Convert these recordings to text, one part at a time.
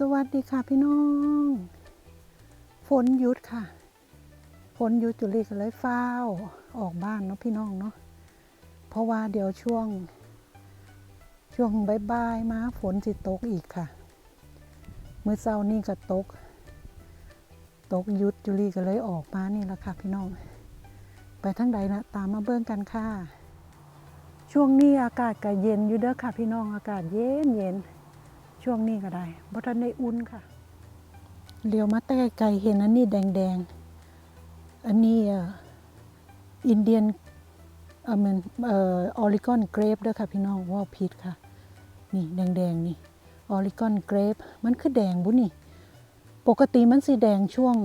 สวัสดีค่ะพี่น้อง ฝนหยุดค่ะ ฝนหยุดจุลีก็เลยฟ้าวออกบ้านเนาะพี่น้องเนาะ เพราะว่าเดี๋ยวช่วง ช่วงบ่ายๆมาฝนสิตกอีกค่ะ เมื่อเช้านี่ก็ตก ตกหยุดจุลีก็เลยออกมานี่แหละค่ะพี่น้อง ไปทั้งใดนะตามมาเบิ่งกันค่ะ ช่วงนี้อากาศก็เย็นอยู่เด้อค่ะพี่น้องอากาศเย็นเย็น ช่วงนี้ก็ได้บ่ทันได้อุ่นค่ะเลี้ยวมาแต่ไกลๆเห็นอันนี้แดงๆ อันนี้อินเดียนเออมันเอ่อออริกอนเกรปด้อค่ะพี่น้องว่าผิดค่ะ นี่แดงๆนี่ออริกอนเกรปมันคือแดงบุนี่ ปกติมันสีแดงช่วง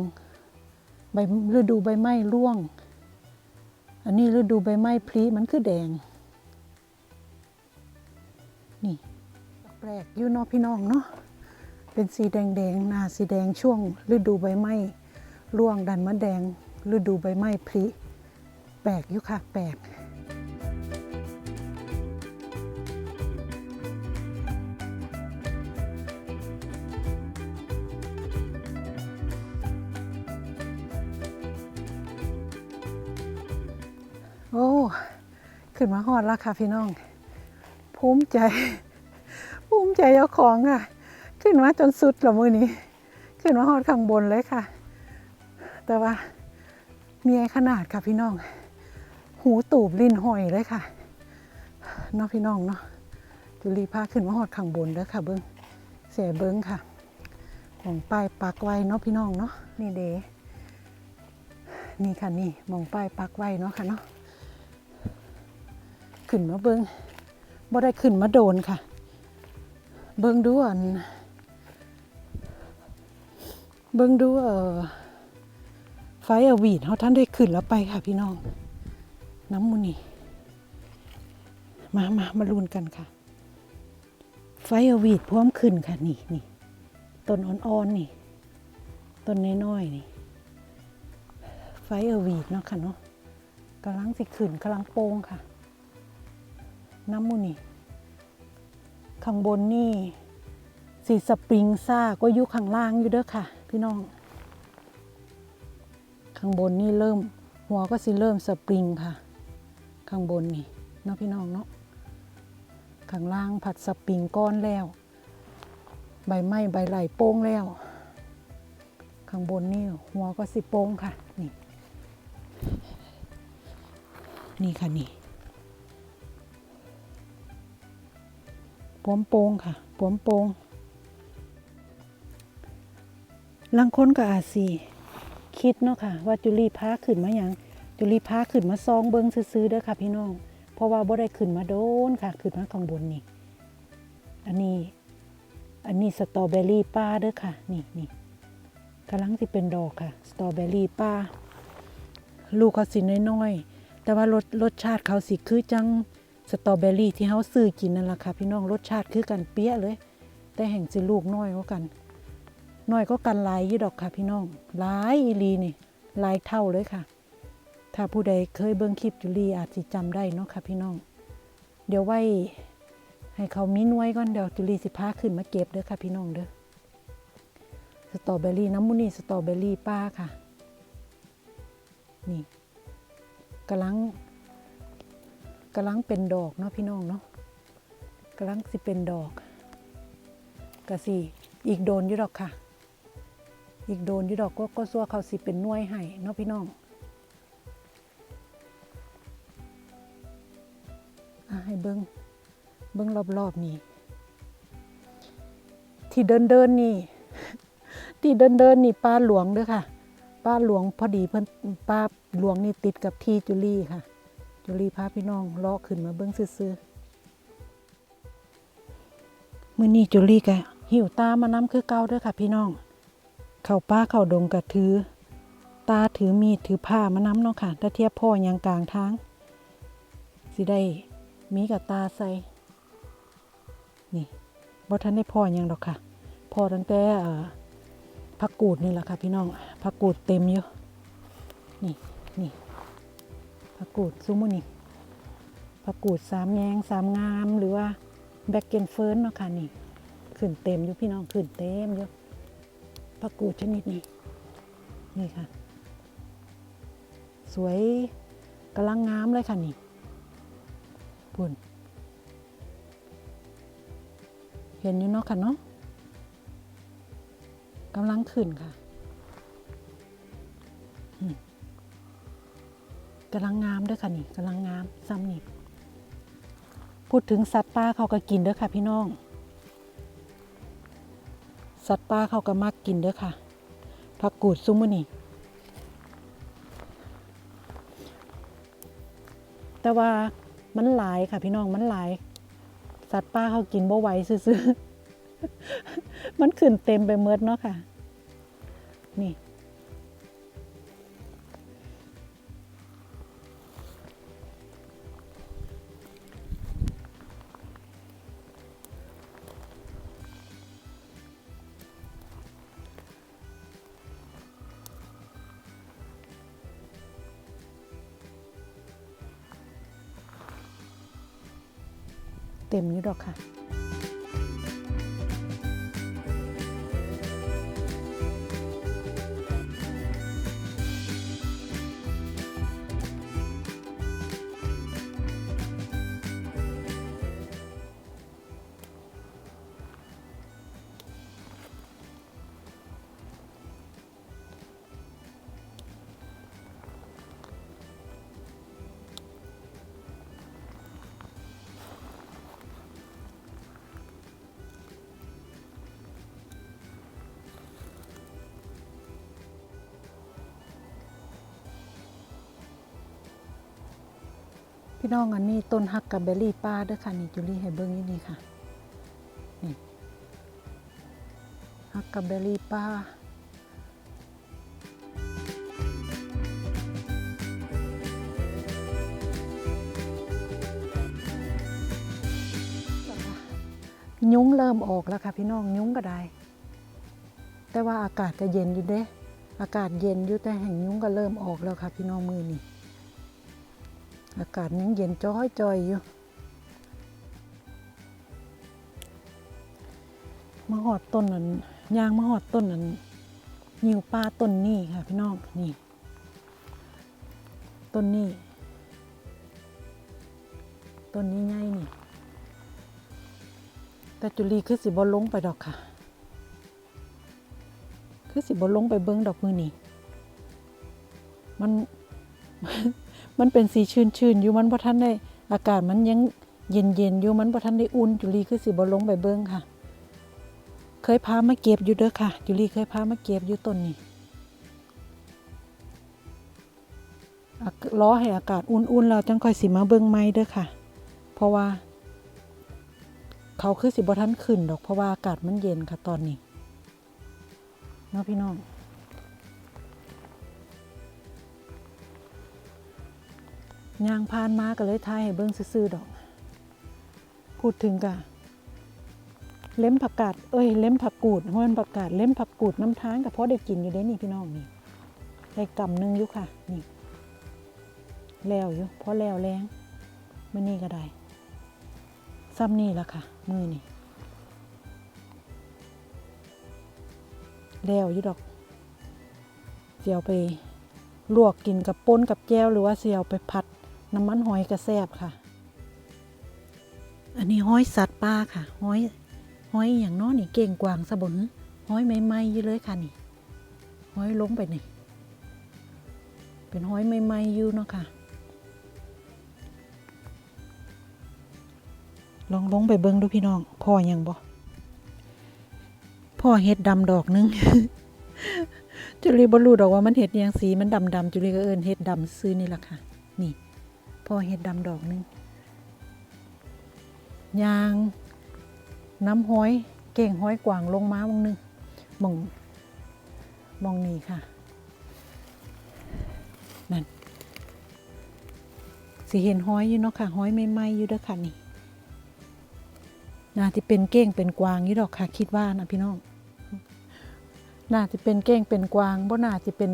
ใบฤดูใบไม้ร่วง อันนี้ฤดูใบไม้พลีมันคือแดง นี่ ปลกอยู่เนาะพี่น้องเนาะเป็นสีแดงๆนาสีแดงช่วง ฤดูใบไม้ร่วงดันมะแดง ฤดูใบไม้พลิแปลกอยู่ค่ะแปลกโอ้ ขึ้นมาฮอดแล้วค่ะพี่น้อง ภูมิใจ ภูมิใจเจ้าของค่ะ ขึ้นมาจนสุดละมือนี้ ขึ้นมาฮอดข้างบนเลยค่ะ แต่ว่ามีขนาดค่ะพี่น้อง หูตูบลิ้นห้อยเลยค่ะเนาะพี่น้องเนาะจุลีพาขึ้นมาฮอดข้างบนเด้อค่ะ เบิ้งเสียเบิ้งค่ะของป้ายปักไว้เนาะพี่น้องเนาะนี่เดนี่ค่ะนี่มองป้ายปักไว้เนาะค่ะเนาะขึ้นมาเบิ้งบ่ได้ขึ้นมาโดนค่ะ เบิ่งดูอันเบิ่งดูเออไฟอวีดเขาท่านได้ขึ้นแล้วไปค่ะพี่น้อง น้ำมูนี่มามามาลุ้นกันค่ะ ไฟอวีดพร้อมขึ้นค่ะนี่นี่ต้นอ่อนๆนี่ต้นน้อยๆนี่ ไฟอวีดเนาะค่ะเนาะกำลังสิขึ้นกำลังโป่งค่ะ น้ำมูนี่ ข้างบนนี่สีสปริงซ่าก็อยู่ข้างล่างอยู่เด้อค่ะ พี่น้อง ข้างบนนี่เริ่ม หัวก็สิเริ่มสปริงค่ะ ข้างบนนี่เนาะพี่น้องเนาะข้างล่างผัดสปริงก้อนแล้ว ใบไม้ใบไหลโป้งแล้ว ข้างบนนี่หัวก็สิโป้งค่ะ นี่ นี่ค่ะนี่ วมโปงค่ะปวมโปงลังคนก็อาจสิคิดเนาะค่ะ ว่าจุลีพาขึ้นมาอย่างจุลีพาขึ้นมาซองเบิงซื้อๆเด้อค่ะพี่น้อง เพราะว่าบ่ได้ขึ้นมาโดนค่ะ ขึ้นมาข้างบนนี่ อันนี้ อันนี้สตรอเบอรี่ป้าเด้อค่ะ นี่นี่กำลังสิเป็นดอกค่ะ สตรอเบอรี่ป้า ลูกเขาสิน้อยๆแต่ว่ารสรสชาติเขาสิคือจัง สตรอเบอรี่ที่เขาซื้อกินนั่นแหละค่ะพี่น้องรสชาติคือกันเปี้ยเลย แต่แห่งสิลูกน้อยก็กันน้อยก็กันลายยี่ดอกค่ะพี่น้องลายอีลีนี่ลายเท่าเลยค่ะ ถ้าผู้ใดเคยเบิ่งคลิปจุลีอาจสิจำได้เนาะค่ะพี่น้อง เดี๋ยวไว้ให้เขามีหน่วยก่อนเดี๋ยวจุลีสิพาขึ้นมาเก็บเด้อค่ะพี่น้องเด้อสตรอเบอรี่น้ำมูนี่สตรอเบอรี่ป้าค่ะ นี่กำลัง กำลังเป็นดอกเนาะพี่น้องเนาะกำลังสิเป็นดอกกะสิอีกโดนอยู่ดอกค่ะ อีกโดนอยู่ดอกก็ก็ซัวเขาสิเป็นน่วยให้เนาะพี่น้องอให้เบิงเบิงรอบๆนี่ที่เดินเดินนี่ ที่เดินเดินนี่ป้าหลวงเด้อค่ะป้าหลวงพอดีเพิ่นป้าหลวงนี่ติดกับที่จุลี่ค่ะ จุลีพาพี่น้องเลาะขึ้นมาเบิ้งซื่อๆมื้อนี้จุลีกะหิวตามาน้ำคือเก่าด้อค่ะ พี่น้อง เข้าป้าเข้าดงกะถือ ตาถือมีดถือผ้ามาน้ำเนาะค่ะ ถ้าเทียบพ่อยังกลางทาง สิได้มีกับตาใส่ นี่บ่ทันได้พ่อยังดอกค่ะ พ่อตั้งแต่ผักกูดนี่แหละค่ะ พี่น้องผักกูดเต็มอยู่ นี่นี่ ผักกูดซูมุนี่ผักกูดสามแยงสามงามหรือว่าแบ็กเกนเฟิร์นเนาะค่ะนี่ขึ้นเต็มอยู่พี่น้องขึ้นเต็มอยู่ผักกูดชนิดนี้นี่ค่ะ สวยกำลังงามเลยค่ะนี่ปุ่นเห็นอยู่เนาะค่ะเนาะกำลังขึ้นค่ะ กำลังงามด้วยค่ะนี่กำลังงามซ้ำนี่พูดถึงสัตว์ป่าเขาก็กินด้อค่ะ พี่น้อง สัตว์ป่าเขาก็มักกินด้อค่ะผักกูดซุ้มมือนี่แต่ว่ามันหลายค่ะพี่น้องมันหลาย สัตว์ป่าเขากินบ่ไหวซื่อๆมันขึ้นเต็มไปเมดเนาะค่ะ นี่ เต็มอยู่ดอกค่ะ พี่น้องอันนี้ต้นฮักกับเบลลี่ป้าเด้วยค่ะนี่จุลี่ให้เบิ้งนี่นี่ค่ะนี่ฮักกับเบลลี่ป้ายุ้งเริ่มออกแล้วค่ะพี่น้องยุ้งก็ได้ แต่ว่าอากาศก็เย็นอยู่เด้ อากาศเย็นอยู่แต่แห่งยุ้งก็เริ่มออกแล้วค่ะพี่น้องมือนี่ อากาศยังเย็นจ้อยจอยอยู่มาหอดต้นนั้นยางมาหอดต้นนั้นยิวป้าต้นนี้ค่ะพี่น้องนี่ ต้นนี้ต้นนี้ใหญ่นี่ แต่จุลีคือสิบอลงไปดอกค่ะ คือสิบอลงไปเบิ้งดอกมือนี่มัน มันเป็นสีชื้นๆอยู่มันพอท่านได้อากาศมันยังเย็นๆอยู่มันพอท่านได้อุ่นจุลีคือสิบอลงไปเบิ้งค่ะ เคยพามาเก็บอยู่เด้อค่ะจุลีเคยพามาเก็บอยู่ต้นนี้ล้อให้อากาศอุ่นๆแล้วจังค่อยสิมาเบิ้งไม้เด้อค่ะ เพราะว่า เขาคือสิบทันขึ้นดอกเพราะว่าอากาศมันเย็นค่ะตอนนี้เนาะพี่น้อง ยางพานมาก็เลยทายให้เบิ้งซื่อๆดอก พูดถึงกะเล้มผักกาดเอ้ยเล้มผักกูดห้อนผักกาดเล้มผักกูดน้ำทางกับเพ่อได้กินอยู่ได้นี่พี่น้องนี่ได้กำหนึงอยู่ค่ะ นี่ แล้วอยู่เพราะแล้วแรงมื่นี้ก็ได้ซ้ำนี่ละค่ะ มือนี่แล้วอยู่ดอกเสียวไปลวกกินกับป้นกับแก้วหรือว่าเสียวไปผัด น้ำมันหอยกระแซบค่ะ อันนี้ห้อยสัตว์ป่าค่ะห้อยห้อยอย่างน้อนี่เก่งกวางสะบนห้อยใหม่ๆอยู่เลยค่ะนี่ห้อยลงไปนี่เป็นห้อยใหม่ๆอยู่เนาะค่ะ ลองลงไปเบิ้งดูพี่น้องพ่อยังบ่พ่อเห็ดดำดอกหนึงจุลีบ่รู้ดอกว่ามันเห็ดยังสีมันดำดำจุลีก็เอินเห็ดดำซื้อนี่ละค่ะ นี่ พอเห็ดดำดอกหนึ่งยางน้ำห้อย เก่งห้อยกวางลงมาบางหนึงมองมองนี่ค่ะนั่นสิเห็นห้อยอยู่เนาะค่ะห้อยใหม่ๆอยู่เด้อค่ะนี่น่าจะเป็นเก้งเป็นกวางนี่ดอกค่ะ คิดว่านะพี่น้องน่าจะเป็นเก้งเป็นกวางบ่น่าจะเป็น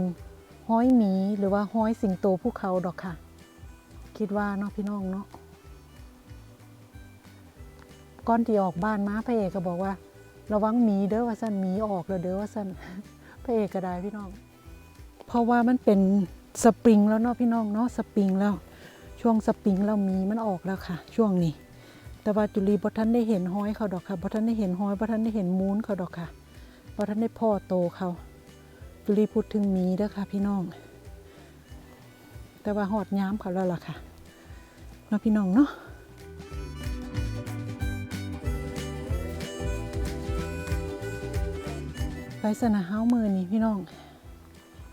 ห้อยหมีหรือว่าห้อยสิงโตภูเขาดอกค่ะ คิดว่าเนาะพี่น้องเนาะก่อนที่ออกบ้านมาพระเอกก็บอกว่า ระวังหมีเด้อว่าสั่นหมีออกแล้วเด้อว่าสั่นพระเอกก็ได้พี่น้อง เพราะว่ามันเป็นสปริงแล้วเนาะพี่น้องเนาะสปริงแล้ว ช่วงสปริงแล้วมีมันออกแล้วค่ะ ช่วงนี้ แต่ว่าจุลีบ่ทันได้เห็นห้อยเขาดอกค่ะบ่ทันได้เห็นห้อยบ่ทันได้เห็นมูนเขาดอกค่ะบ่ทันได้พ่อโตเขาจุลีพูดถึงมีเด้อค่ะพี่น้อง แต่ว่าหอดย้ำเขาแล้วล่ะค่ะเนาะพี่น้องเนาะไปสนะเฮ้ามือนี่พี่น้อง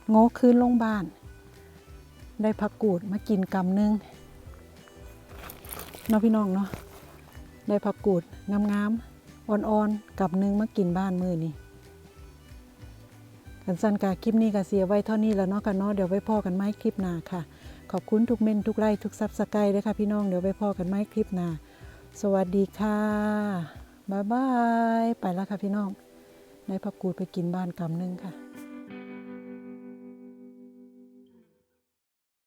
โง่คืนโรงบ้าลได้ผักกูดมากินกำนึงเนาะพี่น้องเนาะได้ผักกูดงามๆอ่อนๆกับนึงมากินบ้านมือนี่กันสั้นกาคลิปนี้ก็เสียไว้เท่านี้แล้วเนาะกันเนาะเดี๋ยวไว้พ่อกันไหมคลิปหน้าค่ะ ขอบคุณทุกเมนทุกไลค์ทุกซับสไครต์เลยค่ะพี่น้องเดี๋ยวไปพ่อกันไหมคลิปหน้าสวัสดีค่ะบ๊ายบาย ไปแล้วค่ะพี่น้องนายพักกูดไปกินบ้านกำนึงค่ะ